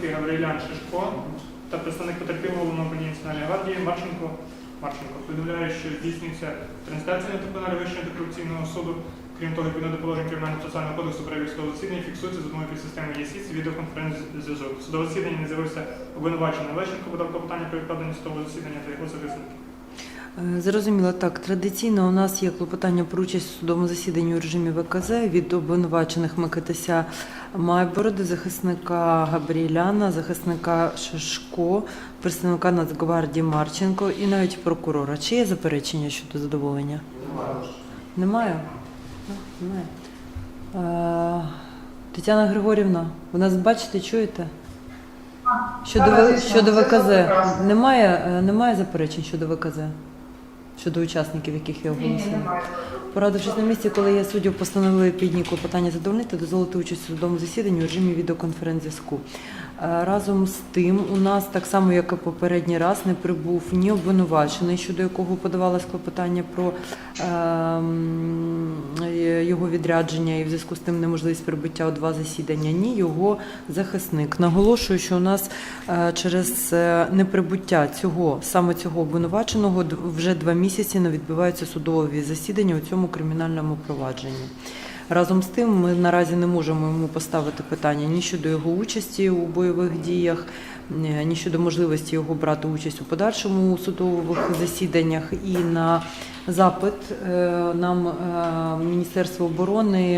захисники Гаврилян Шишко та представник потерпілого головного Національної гвардії Марченко. Марченко повідомляє, що здійснюється трансляція на трибуналі Вищого антикорупційного суду. Крім того, відповідно до положень кримінального процесуального кодексу про судового засідання фіксується за допомогою підсистеми ЄСІС відеоконференц-зв'язок. Судове засідання не з'явився обвинувачений Лещенко, подав клопотання про відкладення судового засідання та його захисники. Е, Зрозуміло, так. Традиційно у нас є клопотання про участь у судовому засіданні у режимі ВКЗ від обвинувачених Микитися Майбороди, захисника Габріеляна, захисника Шашко, представника Нацгвардії Марченко і навіть прокурора. Чи є заперечення щодо задоволення? Немає? Немає. Е, Тетяна Григорівна, ви нас бачите, чуєте? Щодо, щодо ВКЗ немає, е, немає заперечень щодо ВКЗ? Щодо учасників, яких я оголосила? Порадившись на місці, коли я суддів постановили підні клопотання задовольнити, дозволити участь у судовому засіданні у режимі відеоконференц-зв'язку. Е, Разом з тим, у нас так само, як і попередній раз, не прибув ні обвинувачений, щодо якого подавалось клопотання про е, його відрядження і в зв'язку з тим неможливість прибуття у два засідання, ні його захисник. Наголошую, що у нас е, через е, неприбуття цього саме цього обвинуваченого вже два місяці не відбуваються судові засідання у цьому кримінальному провадженні. Разом з тим, ми наразі не можемо йому поставити питання ні щодо його участі у бойових діях, е, ні щодо можливості його брати участь у подальшому судових засіданнях. І на запит е, нам е, Міністерство оборони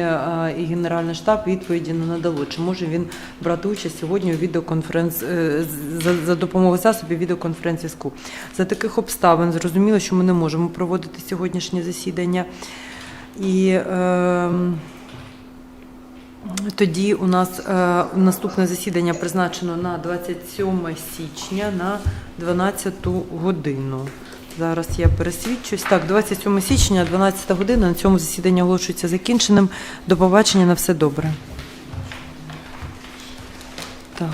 і Генеральний штаб відповіді не надало. Чи може він брати участь сьогодні у відеоконференц за допомогою засобів відеоконференц-зв'язку? За таких обставин зрозуміло, що ми не можемо проводити сьогоднішнє засідання. І е, тоді у нас е, наступне засідання призначено на 27 січня на 12 годину. Зараз я пересвідчусь. Так, 27 січня, 12 година. На цьому засідання оголошується закінченим. До побачення на все добре. Так.